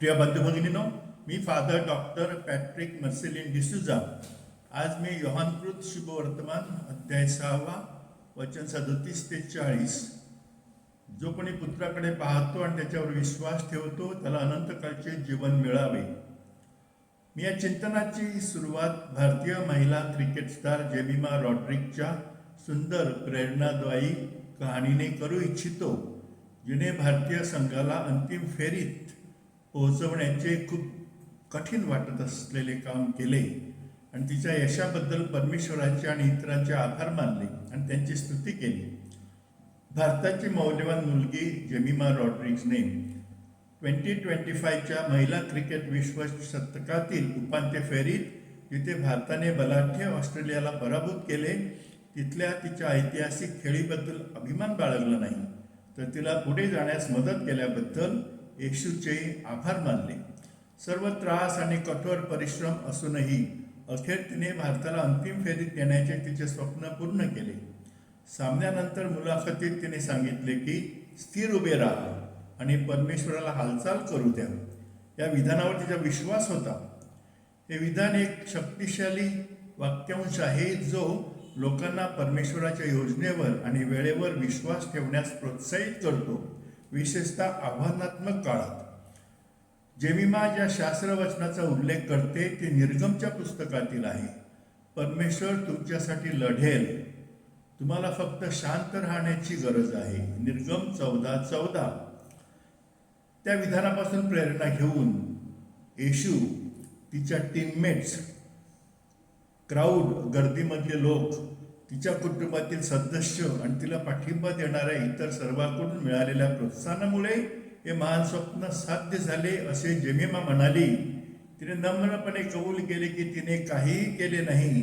प्रिय बंधुभगिनीनो मी father doctor Patrick Marcelin D'Souza आज मी योहानकृत शुभवर्तमान अध्याय सहावा वचन सदतीस ते चाळीस. जो कोणी पुत्राकडे पाहतो आणि त्याच्यावर विश्वास ठेवतो त्याला अनंतकाळचे जीवन मिळावे. मी या चिंतनाची सुरुवात भारतीय महिला क्रिकेट स्टार जेमिमा रॉड्रिकच्या सुंदर प्रेरणादायी कहाणीने करू इच्छितो जिने भारतीय संघाला अंतिम फेरीत पोहोचवण्याचे खूप कठीण वाटत असलेले काम केले आणि तिच्या यशाबद्दल परमेश्वराचे आणि इतरांचे आभार मानले आणि त्यांची स्तुती केली. भारताची मौल्यवान मुलगी जेमिमा रॉड्रिग्सने ट्वेंटी ट्वेंटी फायच्या महिला क्रिकेट विश्वशतकातील उपांत्य फेरीत जिथे भारताने बलाढ्य ऑस्ट्रेलियाला पराभूत केले तिथल्या तिच्या ऐतिहासिक खेळीबद्दल अभिमान बाळगला नाही तर तिला पुढे जाण्यास मदत केल्याबद्दल येशूचे आभार मानले. सर्व त्रास आणि कठोर परिश्रम असूनही अखेर तिने भारताला अंतिम फेरीत नेण्याचे तिचे स्वप्न पूर्ण केले. सामन्यानंतर मुलाखतीत तिने सांगितले की स्थिर उभे राहा आणि परमेश्वराला हालचाल करू द्या. या विधानावर तिचा विश्वास होता. हे विधान एक शक्तिशाली वाक्यांश आहे जो लोकांना परमेश्वराच्या योजनेवर आणि वेळेवर विश्वास ठेवण्यास प्रोत्साहित करतो. विशेषतः आव्हानात्मक काळात. जेमिमा ज्या शास्त्रवचनाचा उल्लेख करते ते निर्गमच्या पुस्तकातील आहे. परमेश्वर तुमच्यासाठी लढेल. तुम्हाला फक्त शांत राहण्याची गरज आहे. निर्गम चौदा चौदा. त्या विधानापासून प्रेरणा घेऊन येशू तिच्या टीममेट्स क्राऊड गर्दीमधले लोक तिच्या कुटुंबातील सदस्य आणि तिला पाठिंबा देणाऱ्या इतर सर्वांकडून मिळालेल्या प्रोत्साहनामुळे हे महान स्वप्न साध्य झाले असे जेमिमा म्हणाली. तिने नम्रपणे कबूल केले की तिने काहीही केले नाही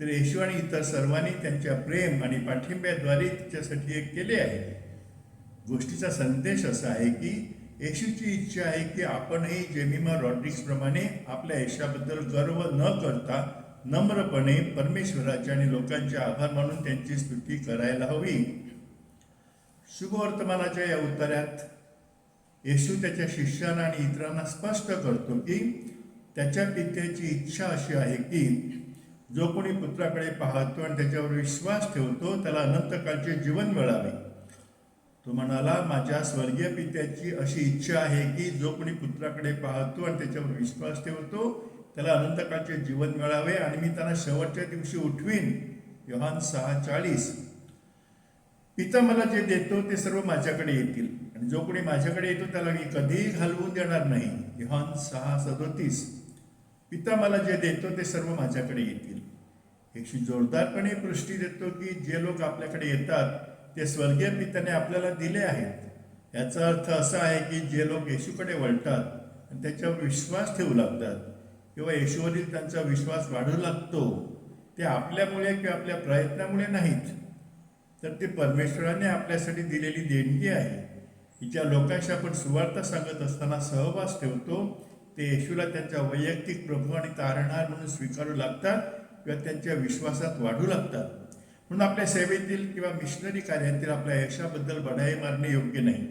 तर येशू आणि इतर सर्वांनी त्यांच्या प्रेम आणि पाठिंब्याद्वारे तिच्यासाठी एक केले आहे. गोष्टीचा संदेश असा आहे की येशूची इच्छा आहे की आपणही जेमिमा रॉड्रिक्सप्रमाणे आपल्या यशाबद्दल गर्व न करता नम्रपणे परमेश्वराचे आणि लोकांचे आभार मानून त्यांची स्तुती करायला हवी. शुभवर्तमानाच्या या उत्तरात येशू त्याच्या शिष्यांना आणि इतरांना स्पष्ट करतो की त्याच्या पित्याची इच्छा अशी आहे की जो कोणी पुत्राकडे पाहतो आणि त्याच्यावर विश्वास ठेवतो त्याला अनंतकाळचे जीवन मिळावे. तो म्हणाला माझ्या स्वर्गीय पित्याची अशी इच्छा आहे की जो कोणी पुत्राकडे पाहतो आणि त्याच्यावर विश्वास ठेवतो त्याला अनंतकाळचे जीवन मिळावे आणि मी त्यांना शेवटच्या दिवशी उठवीन. योहान सहा चाळीस पिता मला जे देतो ते सर्व माझ्याकडे येतील. आणि जो कोणी माझ्याकडे येतो त्याला मी कधीही घालवून देणार नाही. योहान सहा सदोतीस पिता मला जे देतो ते सर्व माझ्याकडे येतील. एकशी जोरदारपणे पृष्टी देतो की जे लोक आपल्याकडे येतात ते स्वर्गीय पित्याने आपल्याला दिले आहेत. याचा अर्थ असा आहे की जे लोक येशूकडे वळतात आणि त्याच्यावर विश्वास ठेवू लागतात. किंवा येशूवरील त्यांचा विश्वास वाढू लागतो ते आपल्यामुळे किंवा आपल्या प्रयत्नामुळे नाहीत. तर ते परमेश्वराने आपल्यासाठी दिलेली देणगी आहे. की ज्या लोकांशी आपण सुवार्थ सांगत असताना सहवास ठेवतो. ते येशूला त्यांच्या वैयक्तिक प्रभू आणि तारणहार म्हणून स्वीकारू लागतात किंवा त्यांच्या विश्वासात वाढू लागतात. म्हणून आपल्या सेवेतील किंवा मिशनरी कार्यातील आपल्या यशाबद्दल बढाई मारणे योग्य नाही.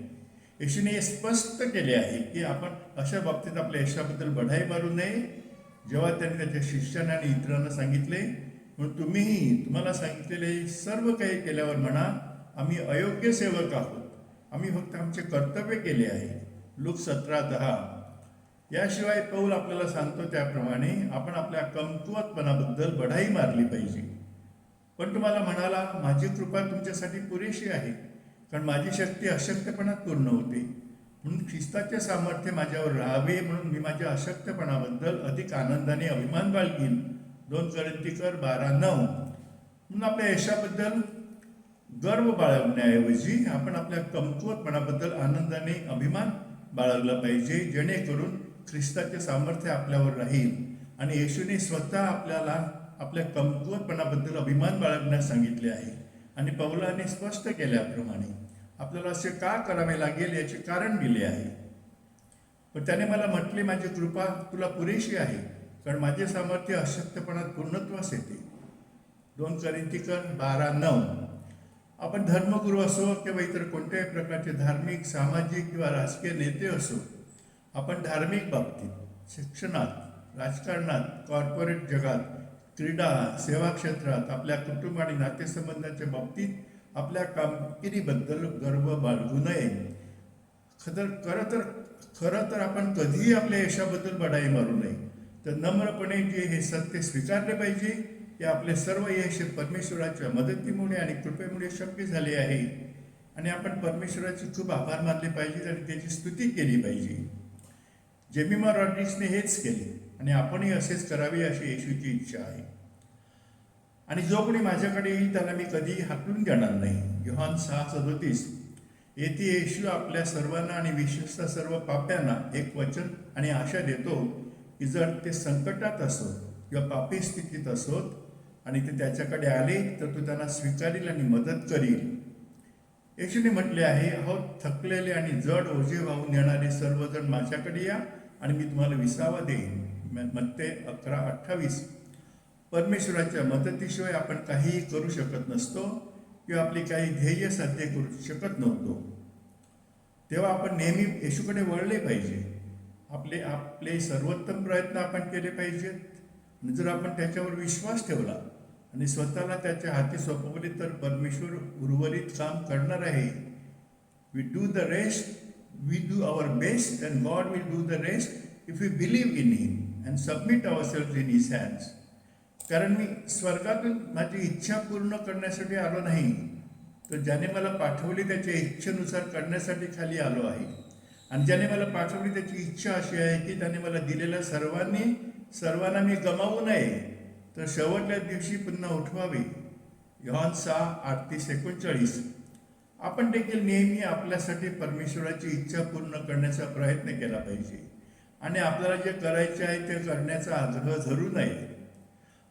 येशूने हे स्पष्ट केले आहे की आपण अशा बाबतीत आपल्या यशाबद्दल बढाई मारू नये. जेव्हा त्यांनी त्याच्या शिष्यांना आणि इतरांना सांगितले म्हणून तुम्हीही तुम्हाला सांगितलेले सर्व काही केल्यावर म्हणा आम्ही अयोग्य सेवक आहोत. आम्ही फक्त आमचे कर्तव्य केले आहे. लोक सतरा दहा. याशिवाय पौल आपल्याला सांगतो त्याप्रमाणे आपण आपल्या कमकुवतपणाबद्दल बढाई मारली पाहिजे. पण तुम्हाला म्हणाला माझी कृपा तुमच्यासाठी पुरेशी आहे कारण माझी शक्ती अशक्तपणात पूर्ण होते. म्हणून ख्रिस्ताचे सामर्थ्य माझ्यावर राहावे म्हणून मी माझ्या अशक्तपणाबद्दल अधिक आनंदाने अभिमान बाळगीन. दोन करंतीकर बारा नऊ. म्हणून आपल्या यशाबद्दल गर्व बाळगण्याऐवजी आपण आपल्या कमकुवतपणाबद्दल आनंदाने अभिमान बाळगला पाहिजे जेणेकरून ख्रिस्ताचे सामर्थ्य आपल्यावर राहील. आणि येशूने स्वतः आपल्याला आपल्या कमकुवतपणाबद्दल अभिमान बाळगण्यास सांगितले आहे. आणि पौलाने स्पष्ट केल्याप्रमाणे आपल्याला असे का करावे लागेल याचे कारण दिले आहे. पण त्याने मला म्हटले माझी कृपा तुला पुरेशी आहे कारण माझे सामर्थ्य अशक्तपणात पूर्णत्वास येते. दोन करिंतीकर बारा नऊ. आपण धर्मगुरू असो किंवा इतर कोणत्याही प्रकारचे धार्मिक सामाजिक किंवा राजकीय नेते असो आपण धार्मिक बाबतीत शिक्षणात राजकारणात कॉर्पोरेट जगात क्रीडा सेवा क्षेत्रात आपल्या कुटुंब आणि नातेसंबंधाच्या बाबतीत आपल्या कामगिरीबद्दल गर्व बाळगू नये. खरं खरं तर खरं तर आपण कधीही आपल्या यशाबद्दल बडाई मारू नये. तर नम्रपणे जे हे सत्य स्वीकारले पाहिजे की आपले सर्व यश परमेश्वराच्या मदतीमुळे आणि कृपेमुळे शक्य झाले आहे. आणि आपण परमेश्वराचे खूप आभार मानले पाहिजेत आणि त्याची स्तुती केली पाहिजे. जेमिमा रॉड्रिक्सने हेच केले आणि आपणही असेच करावे अशी येशूची इच्छा आहे. आणि जो कोणी माझ्याकडे येईल त्याला मी कधीही हाकलून देणार नाही. योहान सहा सदोतीस येथे येशू आपल्या सर्वांना आणि विशेषतः सर्व पाप्यांना एक वचन आणि आशा देतो की जर ते संकटात असोत किंवा पापी स्थितीत असोत आणि ते त्याच्याकडे आले तर तो त्यांना स्वीकारील आणि मदत करील. येशूने म्हटले आहे अहो थकलेले आणि जड ओझे वाहून येणारे सर्वजण माझ्याकडे या आणि मी तुम्हाला विसावा देईन. मत्ते अकरा अठ्ठावीस. परमेश्वराच्या मदतीशिवाय आपण काहीही करू शकत नसतो किंवा आपली काही ध्येय साध्य करू शकत नव्हतो. तेव्हा आपण नेहमी येशूकडे वळले पाहिजे. आपले आपले सर्वोत्तम प्रयत्न आपण केले पाहिजेत. आणि जर आपण त्याच्यावर विश्वास ठेवला आणि स्वतःला त्याच्या हाती सोपवले तर परमेश्वर उर्वरित काम करणार आहे. We do the rest we do our best and God will do the rest if you believe in him and submit our self in his hands कारण मी स्वर्गातून माझी इच्छा पूर्ण करण्यासाठी आलो नाही तर ज्याने मला पाठवली त्याच्या इच्छेनुसार करण्यासाठी खाली आलो आहे. आणि ज्याने मला पाठवली त्याची इच्छा अशी आहे की त्याने मला दिलेल्या सर्वांनी सर्वांना मी गमावू नये तर शेवटच्या दिवशी पुन्हा उठवावे. योहान सहा आठतीस एकोणचाळीस. आपण देखील नेहमी आपल्यासाठी परमेश्वराची इच्छा पूर्ण करण्याचा प्रयत्न केला पाहिजे. आणि आपल्याला जे करायचे आहे ते करण्याचा आग्रह धरू नये.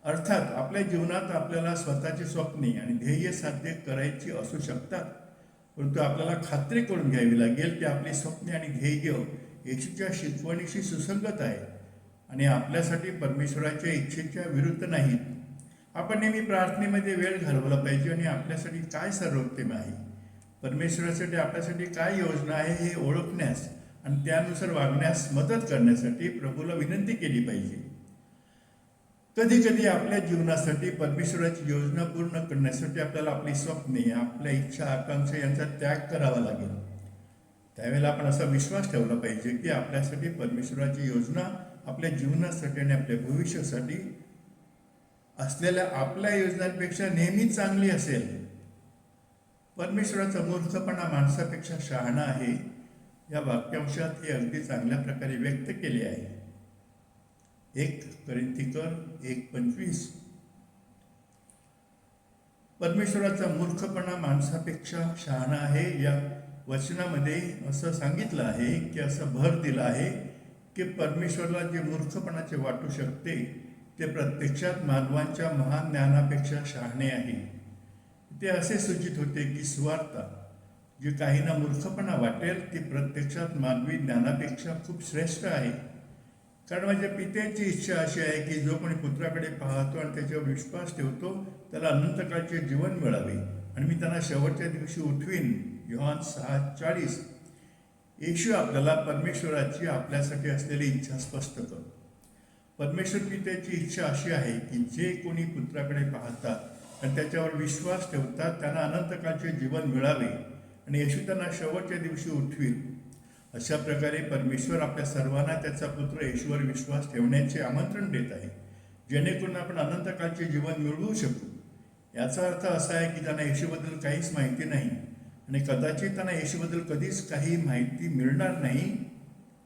अर्थात आपल्या जीवनात आपल्याला स्वतःची स्वप्ने आणि ध्येय साध्य करायची असू शकतात. परंतु आपल्याला खात्री करून घ्यावी लागेल की आपली स्वप्ने आणि ध्येय येशूच्या शिकवणीशी सुसंगत आहे आणि आपल्यासाठी परमेश्वराच्या इच्छेच्या विरुद्ध नाहीत. आपण नेहमी प्रार्थनेमध्ये वेळ घालवला पाहिजे आणि आपल्यासाठी काय सर्वोत्तम आहे? परमेश्वरासाठी आपल्यासाठी काय योजना आहे हे ओळखण्यास आणि त्यानुसार वागण्यास मदत करण्यासाठी प्रभूला विनंती केली पाहिजे. कधी कधी आपल्या जीवनासाठी परमेश्वराची योजना पूर्ण करण्यासाठी आपल्याला आपली स्वप्ने आपल्या इच्छा आकांक्षा यांचा त्याग करावा लागेल. त्यावेळेला आपण असा विश्वास ठेवला पाहिजे की आपल्यासाठी परमेश्वराची योजना आपल्या जीवनासाठी आणि आपल्या भविष्यासाठी असलेल्या आपल्या योजनांपेक्षा नेहमी चांगली असेल. परमेश्वराचा मूर्खपणा माणसापेक्षा शहाणा आहे. या वाक्यांशात हे अगदी चांगल्या प्रकारे व्यक्त केले आहे. एक करिंतिकर एक पंचवीस परमेश्वराचा मूर्खपणा माणसापेक्षा शहाणा आहे. या वचनामध्ये असं सांगितलं आहे की असं भर दिला आहे की परमेश्वरला जे मूर्खपणाचे वाटू शकते ते प्रत्यक्षात मानवांच्या महान ज्ञानापेक्षा शहाणे आहे. ते असे सूचित होते की सुवार्ता जी काहींना मूर्खपणा वाटेल ती प्रत्यक्षात मानवी ज्ञानापेक्षा खूप श्रेष्ठ आहे. कारण माझ्या म्हणजे पित्याची इच्छा अशी आहे की जो कोणी पुत्राकडे पाहतो आणि त्याच्यावर विश्वास ठेवतो त्याला अनंतकाळचे जीवन मिळावे. आणि मी त्यांना शेवटच्या दिवशी उठवीन युहान सहा चाळीस येशू आपल्याला परमेश्वराची आपल्यासाठी असलेली इच्छा स्पष्ट करतो. परमेश्वर पित्याची इच्छा अशी आहे की जे कोणी पुत्राकडे पाहतात आणि त्याच्यावर विश्वास ठेवतात त्यांना अनंतकाळचे जीवन मिळावे. आणि येशू त्यांना शेवटच्या दिवशी उठवील अशा प्रकारे परमेश्वर आपल्या सर्वांना त्याचा पुत्र येशूवर विश्वास ठेवण्याचे आमंत्रण देत आहे. जेणेकरून आपण अनंतकाळचे जीवन मिळवू शकू. याचा अर्थ असा आहे की त्यांना येशूबद्दल काहीच माहिती नाही आणि कदाचित त्यांना येशूबद्दल कधीच काही माहिती मिळणार नाही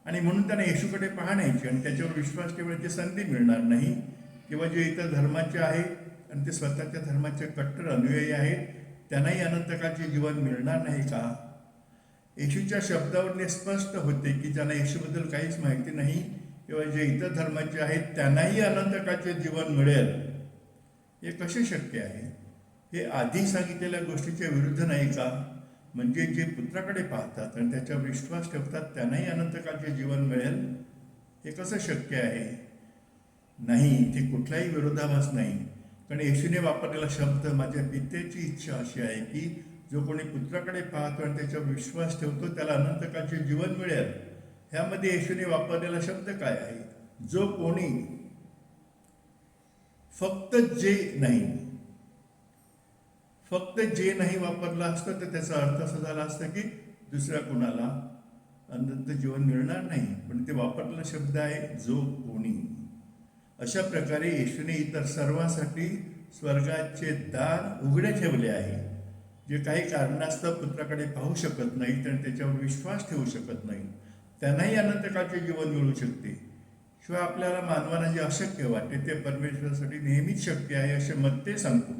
आणि म्हणून त्यांना येशूकडे पाहण्याची आणि त्याच्यावर विश्वास ठेवण्याची संधी मिळणार नाही. किंवा जे इतर धर्माचे आहेत आणि ते स्वतःच्या धर्माचे कट्टर अनुयायी आहेत त्यांनाही अनंतकाळचे जीवन मिळणार नाही का? येशूच्या शब्दावरने स्पष्ट होते की ज्यांना येशूबद्दल काहीच माहिती नाही किंवा जे इतर धर्माचे आहेत त्यांनाही आनंदकाचे जीवन मिळेल. हे कसे शक्य आहे? हे आधी सांगितलेल्या गोष्टीच्या विरुद्ध नाही का? म्हणजे जे पुत्राकडे पाहतात आणि त्याच्यावर विश्वास ठेवतात त्यांनाही अनंतकाचे जीवन मिळेल? हे कसं शक्य आहे? नाही ते कुठलाही विरोधाभास नाही. कारण येशूने वापरलेला शब्द माझ्या पित्याची इच्छा अशी आहे की जो कोणी पुत्राकडे पाहतो आणि त्याच्यावर विश्वास ठेवतो त्याला अनंतकाळचे जीवन मिळेल. ह्यामध्ये येशूने वापरलेला शब्द काय आहे? जो कोणी फक्त जे नाही फक्त जे नाही वापरलं असतं तर त्याचा अर्थ असा झाला असता की दुसऱ्या कोणाला अनंत जीवन मिळणार नाही. पण ते वापरलेला शब्द आहे जो कोणी. अशा प्रकारे येशूने इतर सर्वांसाठी स्वर्गाचे दार उघडे ठेवले आहे. जे काही कारणास्तव पुत्राकडे पाहू शकत नाहीत आणि त्याच्यावर विश्वास ठेवू शकत नाही. त्यांनाही अनंतकाळचे जीवन मिळू शकते. शिवाय आपल्याला मानवाला जे अशक्य वाटते ते परमेश्वरासाठी नेहमीच शक्य आहे असे मत ते सांगतो.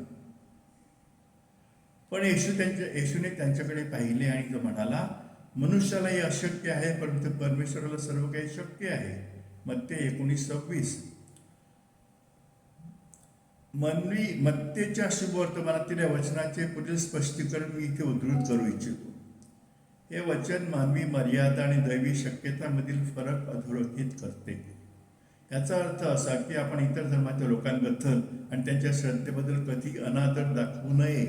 पण येशू त्यांच्या येशूने त्यांच्याकडे पाहिले आणि तो म्हणाला मनुष्यालाही अशक्य आहे परंतु परमेश्वराला सर्व काही शक्य आहे. मत्ते एकोणीस सव्वीस. मनवी मत्तेच्या शुभवर्तमानातील या वचनाचे पुढील स्पष्टीकरण मी इथे उद्धृत करू इच्छितो. हे वचन मानवी मर्यादा आणि दैवी शक्यतामधील फरक अधोरेखित करते. याचा अर्थ असा की आपण इतर धर्माच्या लोकांबद्दल आणि त्यांच्या श्रद्धेबद्दल कधी अनादर दाखवू नये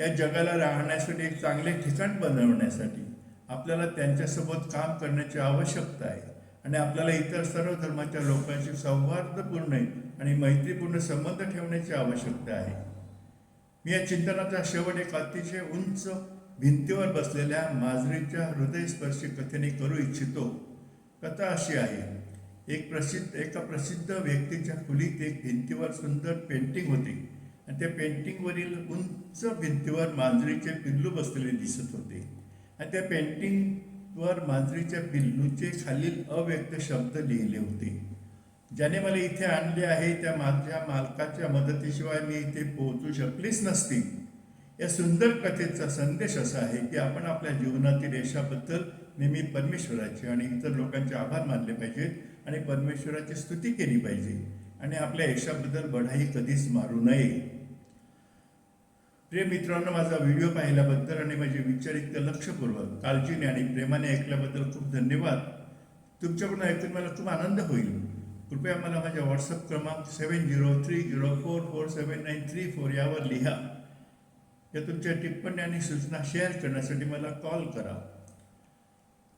या जगाला राहण्यासाठी एक चांगले ठिकाण बनवण्यासाठी आपल्याला त्यांच्यासोबत काम करण्याची आवश्यकता आहे आणि आपल्याला इतर सर्व धर्माच्या लोकांशी सौहार्दपूर्ण आणि मैत्रीपूर्ण संबंध ठेवण्याची आवश्यकता आहे. मी या चिंतनाचा शेवट एक अतिशय उंच भिंतीवर बसलेल्या माजरीच्या हृदयस्पर्शी कथेने करू इच्छितो. कथा अशी आहे. एक प्रसिद्ध एका प्रसिद्ध व्यक्तीच्या खोलीत एक भिंतीवर सुंदर पेंटिंग होती. आणि त्या पेंटिंगवरील उंच भिंतीवर मांजरीचे पिल्लू बसलेले दिसत होते. आणि त्या पेंटिंगवर मांजरीच्या पिल्लूचे खालील अव्यक्त शब्द लिहिले होते. ज्याने मला इथे आणले आहे त्या माझ्या मालकाच्या मदतीशिवाय मी इथे पोहोचू शकलीच नसती. या सुंदर कथेचा संदेश असा आहे की आपण आपल्या जीवनातील यशाबद्दल नेहमी परमेश्वराचे आणि इतर लोकांचे आभार मानले पाहिजेत आणि परमेश्वराची स्तुती केली पाहिजे आणि आपल्या यशाबद्दल बढाई कधीच मारू नये. प्रिय मित्रांनो माझा व्हिडिओ पाहिल्याबद्दल आणि माझे विचार इतकं लक्षपूर्वक काळजीने आणि प्रेमाने ऐकल्याबद्दल खूप धन्यवाद. तुमच्याकडून ऐकून मला खूप आनंद होईल. कृपया मला माझ्या व्हॉट्सअप क्रमांक seven zero three zero four four seven nine three four यावर लिहा. या तुमच्या टिप्पणी आणि सूचना शेअर करण्यासाठी मला कॉल करा.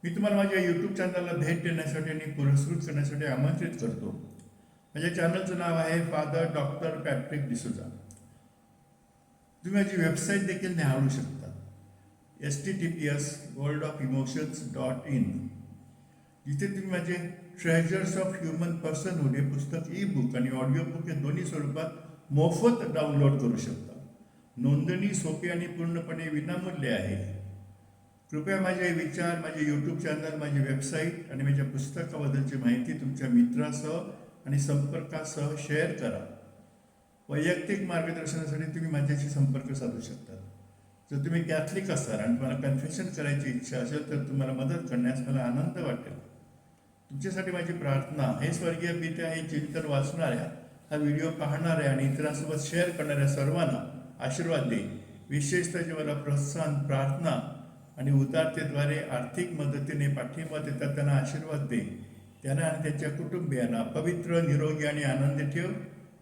मी तुम्हाला माझ्या यूट्यूब चॅनलला भेट देण्यासाठी आणि पुरस्कृत करण्यासाठी आमंत्रित करतो. माझ्या चॅनलचं नाव आहे फादर डॉक्टर पॅट्रिक डिसुजा तुम्ही माझी वेबसाईट देखील निहाळू शकता. S T T P S world of emotions dot in जिथे तुम्ही माझे treasures of human person personhood हे पुस्तक ई बुक आणि ऑडिओ बुक हे दोन्ही स्वरूपात मोफत डाउनलोड करू शकता. नोंदणी सोपी आणि पूर्णपणे विनामूल्य आहे. कृपया माझे विचार माझे यूट्यूब चॅनल माझी वेबसाईट आणि माझ्या पुस्तकाबद्दलची माहिती तुमच्या मित्रासह आणि संपर्कासह शेअर करा. वैयक्तिक मार्गदर्शनासाठी तुम्ही माझ्याशी संपर्क साधू शकता. जर तुम्ही कॅथलिक असाल आणि तुम्हाला कन्फेशन करायची इच्छा असेल तर तुम्हाला मदत करण्यास मला आनंद वाटेल. तुमच्यासाठी माझी प्रार्थना हे स्वर्गीय पित्या हे चिंतन वाचणाऱ्या हा व्हिडिओ पाहणाऱ्या आणि इतरांसोबत शेअर करणाऱ्या सर्वांना आशीर्वाद दे विशेषतः जे मला प्रोत्साहन प्रार्थना आणि उदारतेद्वारे आर्थिक मदतीने पाठिंबा देतात त्यांना आशीर्वाद दे त्यांना आणि त्यांच्या कुटुंबियांना पवित्र निरोगी आणि आनंदी ठेव.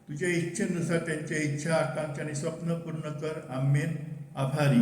तुझ्या इच्छेनुसार त्यांच्या इच्छा आकांक्षा आणि स्वप्न पूर्ण कर. आम्ही आभारी.